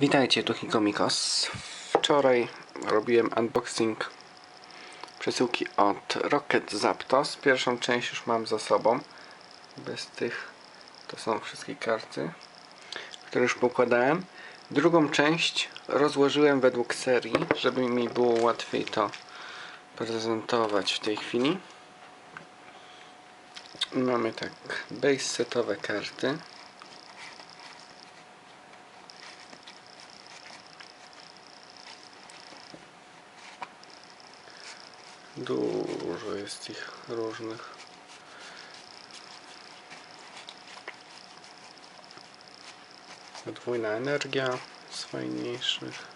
Witajcie, tu Hikomikos. Wczoraj robiłem unboxing przesyłki od Rocket Zapdos. Pierwszą część już mam za sobą. Bez tych to są wszystkie karty, które już pokładałem. Drugą część rozłożyłem według serii, żeby mi było łatwiej to prezentować w tej chwili. Mamy tak base setowe karty. Dużo jest ich różnych. Podwójna energia z fajniejszych.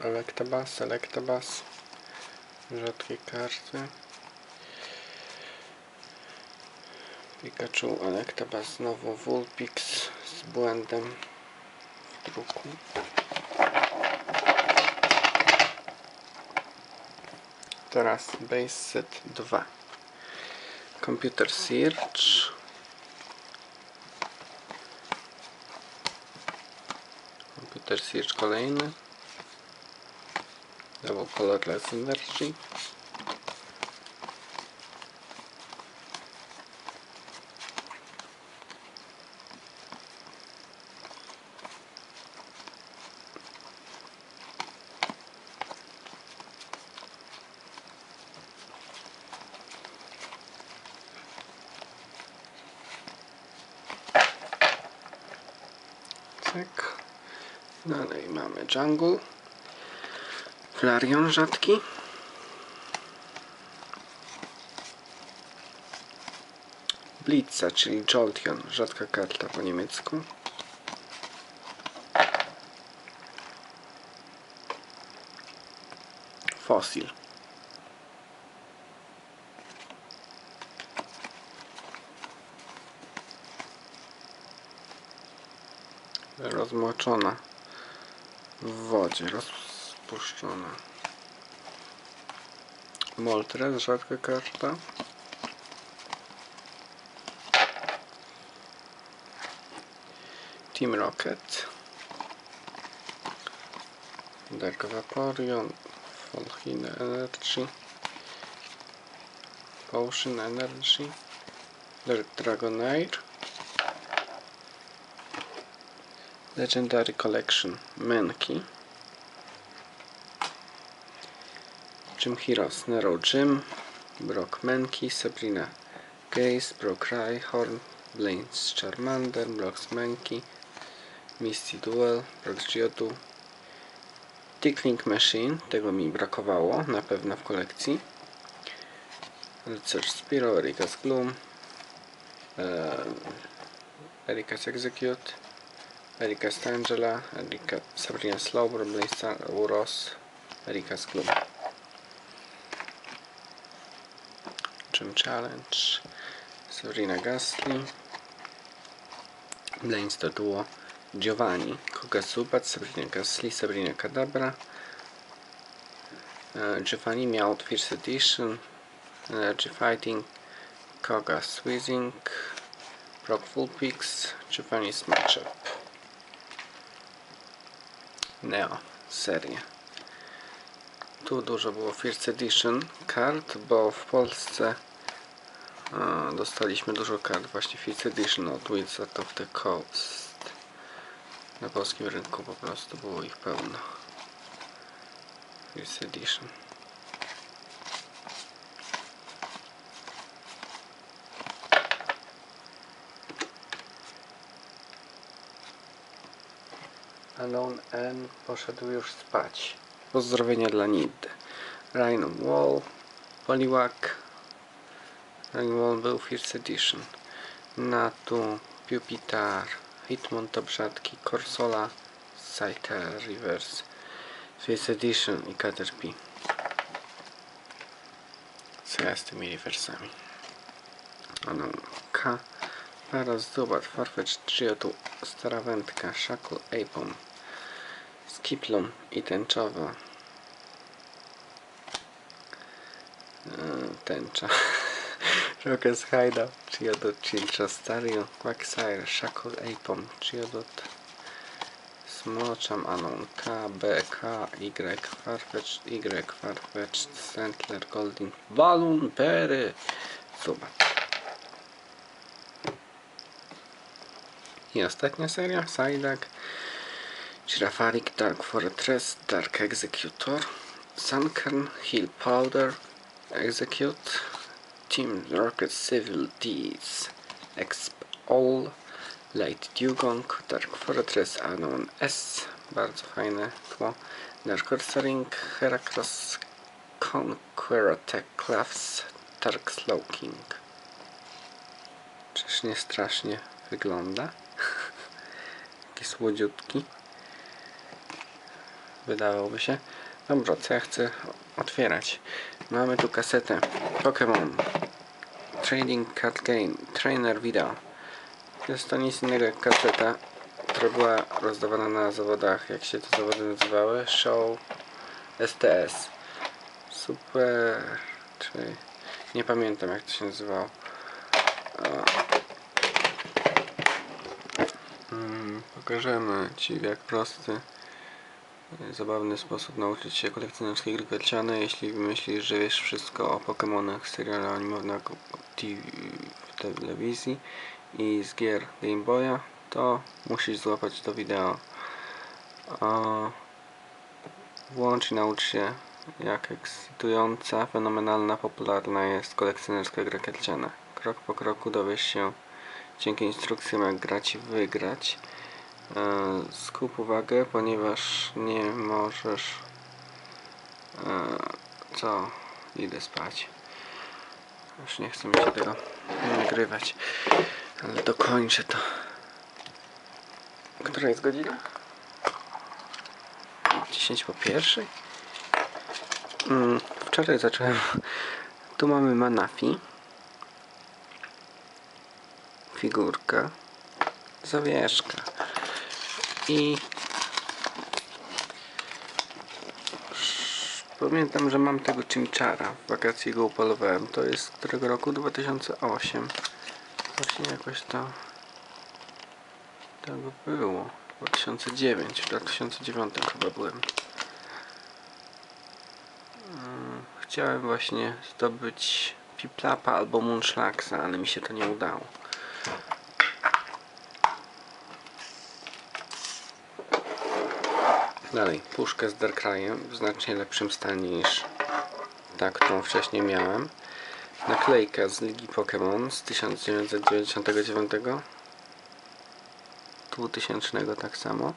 Electabuzz, Electabuzz. Rzadkie karty. Pikachu, Electabuzz, znowu Vulpix z błędem druku. Teraz Base Set 2. Computer Search. Computer Search kolejny. Double Colorless Energy. Tak. Dalej mamy Jungle. Flareon rzadki. Blitza, czyli Jolteon, rzadka karta po niemiecku. Fossil. Rozmoczona w wodzie, rozpuszczona. Moltres, rzadka karta. Team Rocket. Dark Vaporeon. Volcano Energy. Potion Energy. Dark Dragonair. Legendary Collection Menki. Gym Heroes Nero Gym. Brock Menki. Sabrina Gaze. Brock Rhyhorn. Blaine's Charmander. Brock's Menki. Misty Duel. Brock's Geodude. Tickling Machine. Tego mi brakowało na pewno w kolekcji. Rycerz Spiro. Erika's Gloom. Eee, Erika's Execute. Erika Stangela, Erika Sabrina Slowbro, Blaze Uros, Erika Sklub. Gym Challenge, Sabrina Gasly, to duo, Giovanni, Koga Zubat, Sabrina Gasly, Sabrina Kadabra, e, Giovanni miał First Edition, Energy Fighting, Koga Sweezing, Brock Fullpix, Giovanni's Matchup. Neo serię. Tu dużo było First Edition kart, bo w Polsce dostaliśmy dużo kart właśnie First Edition od Wizard of the Coast. Na polskim rynku po prostu było ich pełno. First Edition. Alone N poszedł już spać. Pozdrowienia dla Nid. Rhino Wall, Poliwag. Rhino Wall był First Edition. Natu, Pupitar, Hitmontop rzadki, Corsola, Scyther Reverse, First Edition i Caterpie. Co ja z tymi reversami? Ono K. Paras, Zubat, Farfetch, Geodu, Stara Wędka, Shackle, Apom, Tiplum i tęczowa. E, Tęcza. Rockets Hideout, Chiodot, Chilcha, Stario, Quagsire, Shackle, Apom, Chiodot, Smoczam, Anon, K, B, K, Y, Farfetch, Y, Farfetch, Sentler, Golding, Balloon, Perry, Zobacz. I ostatnia seria, Psyduck, Girafarik, Dark Fortress, Dark Executor, Sunkern, Hill Powder, Execute, Team Rocket Civil Deeds, Exp All, Light Dugong, Dark Fortress Unknown S, bardzo fajne tło, Dark Ring, Heracross, Conqueror Tech Class, Dark Slow King. Czyż nie strasznie wygląda? Taki słodziutki. Wydawałoby się. Dobra, co ja chcę otwierać? Mamy tu kasetę Pokémon Trading Card Game Trainer Video. Jest to nic innego jak kaseta, która była rozdawana na zawodach, jak się te zawody nazywały? Show STS. Super, czy nie pamiętam jak to się nazywało. Mm, Pokażemy Ci jak prosty, zabawny sposób nauczyć się kolekcjonerskiej gry karcianej. Jeśli myślisz, że wiesz wszystko o Pokémonach serialu animowanego w telewizji i z gier Game Boya, to musisz złapać to wideo. Włącz i naucz się jak ekscytująca, fenomenalna, popularna jest kolekcjonerska gra karciana. Krok po kroku dowiesz się dzięki instrukcjom jak grać i wygrać. E, Skup uwagę, ponieważ nie możesz e, co? Idę spać. Już nie chcę mi się tego nagrywać, ale dokończę to. Która jest godzina? 10 po pierwszej? Mm, wczoraj zacząłem. Tu mamy Manafi. Figurka. Zawieszka. I pamiętam, że mam tego Chimchara. W wakacje go upolowałem. To jest z którego roku? 2008. Właśnie jakoś to tak było. 2009. W 2009 chyba byłem. Mm, Chciałem właśnie zdobyć Piplapa albo Munchlaxa, ale mi się to nie udało. Dalej, puszkę z Darkrayem w znacznie lepszym stanie niż ta, którą wcześniej miałem. Naklejka z Ligi Pokémon z 1999 2000 tak samo.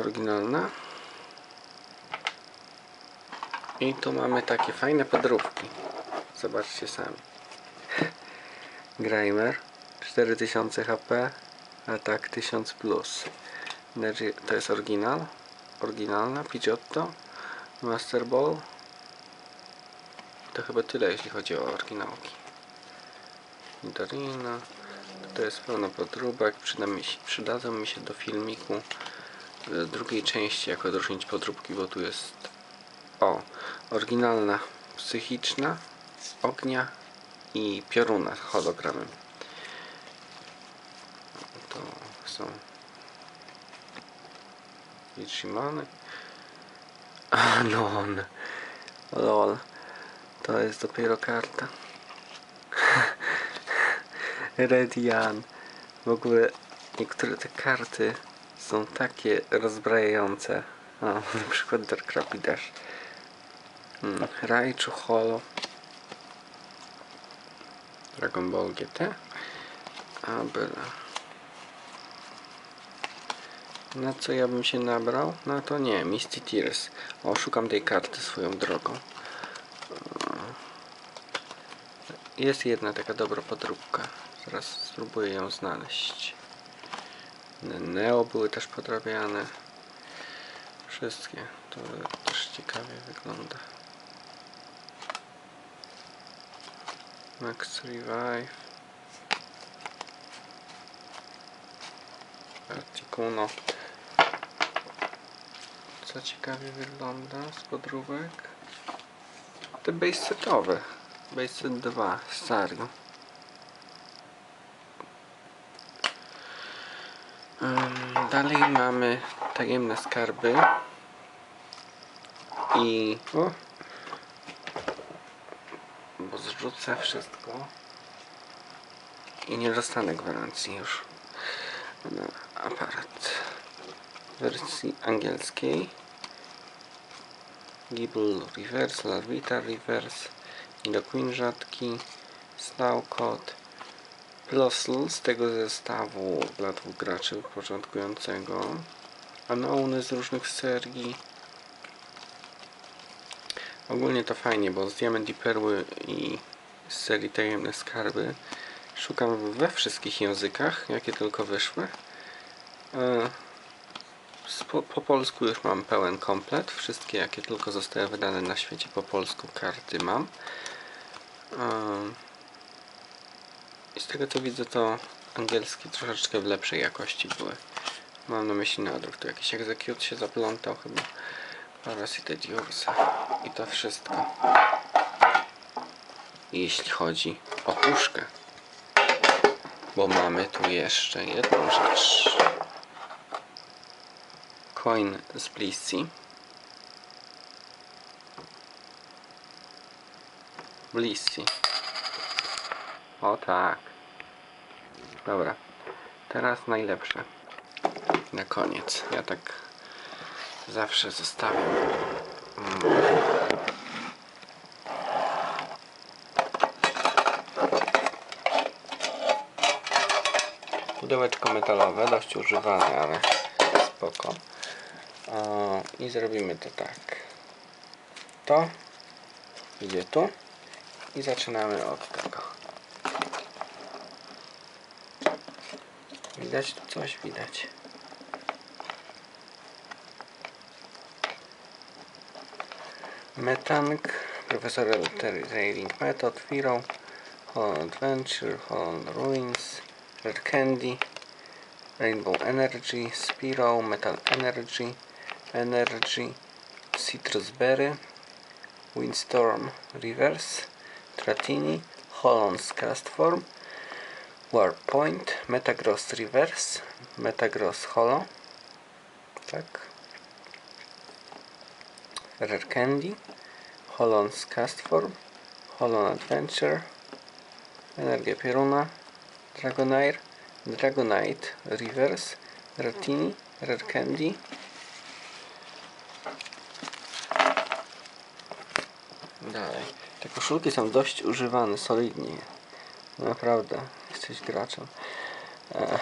Oryginalna. I tu mamy takie fajne podróbki. Zobaczcie sami. Grimer 4000 HP atak 1000 plus to jest oryginal. Oryginalna Pidgeotto Master Ball. To chyba tyle jeśli chodzi o oryginałki. Dorina to jest pełno podróbek. Przyda mi się, przydadzą mi się do filmiku e, drugiej części jak odróżnić podróbki bo tu jest o oryginalna psychiczna ognia i pioruna z hologramem. To są Ichimany Anon lol to jest dopiero karta Redian. W ogóle niektóre te karty są takie rozbrajające. O, na przykład Dark Rapidash. Hmm, Raichu Holo. Dragon Ball GT. A byle. Na co ja bym się nabrał? No to nie, Misty Tears. O, szukam tej karty swoją drogą. Jest jedna taka dobra podróbka. Zaraz spróbuję ją znaleźć. Neo były też podrabiane. Wszystkie. To też ciekawie wygląda. Max Revive. Articuno. Co ciekawie wygląda z podróbek. Te base setowe. Base set 2 z Sario. Ym, Dalej mamy tajemne skarby. I... O, bo zrzucę wszystko i nie dostanę gwarancji już na aparat wersji angielskiej Gibble Reverse, Larvita Reverse Nido Queen rzadki Snowcode Plossl z tego zestawu dla dwóch graczy początkującego Anouny z różnych serii Ogólnie to fajnie, bo z Diament i Perły i z serii Tajemne Skarby szukam we wszystkich językach, jakie tylko wyszły. Z- Po, po polsku już mam pełen komplet. Wszystkie, jakie tylko zostały wydane na świecie po polsku, karty mam. E, I z tego co widzę, to angielskie troszeczkę w lepszej jakości były. Mam na myśli nadruk. Tu jakiś execute się zaplątał chyba. Parasite Diursa. I to wszystko. Jeśli chodzi o puszkę. Bo mamy tu jeszcze jedną rzecz. Coin z. Blissey. O tak. Dobra. Teraz najlepsze. Na koniec. Ja tak zawsze zostawiam. Mm. Pudełeczko metalowe, dość używane, ale spoko. O, I zrobimy to tak. To idzie tu i zaczynamy od tego. Widać tu coś? Widać. Metang, Professor Altering Method, Firo, Holland Adventure, Holland Ruins, Red Candy, Rainbow Energy, Spiro, Metal Energy, Energy, Citrus Berry, Windstorm Reverse, Tratini, Holland's Cast Form, Warpoint, Metagross Reverse, Metagross Hollow, tak, Rare Candy, Holland's Cast Form, Holland Adventure, Energia Pieruna, Dragonair, Dragonite, Reverse, Ratini, Rare Candy. Dalej. Te koszulki są dość używane, solidnie. Naprawdę, jesteś graczem. E,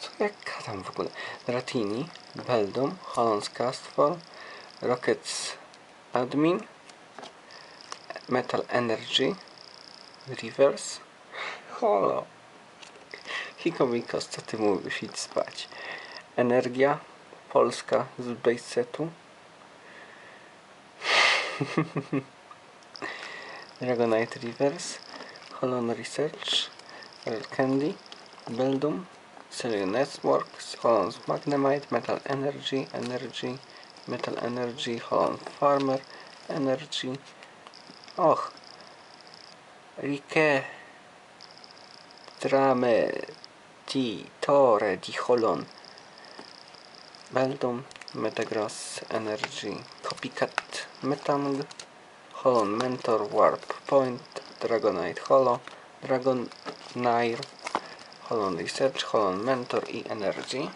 co jak gadam w ogóle? Ratini, Beldum, Holland's Castfor, Rockets Admin, Metal Energy, Reverse, Holo. Hikomikos, co ty mówisz? Idź spać. Energia, Polska z base setu. Dragonite Reverse, Holon Research, Red Candy, Beldum, Celio Networks, Holland's Magnemite, Metal Energy, Energy, Metal Energy, Holland Farmer, Energy. Och, Rike, Trame, Ti, Tore, Di Holon, Beldum, Metagross, Energy, Copycat, Metang, Holon Mentor, Warp Point, Dragonite Holo, Dragon Nair, Holon Research, Holon Mentor i Energy.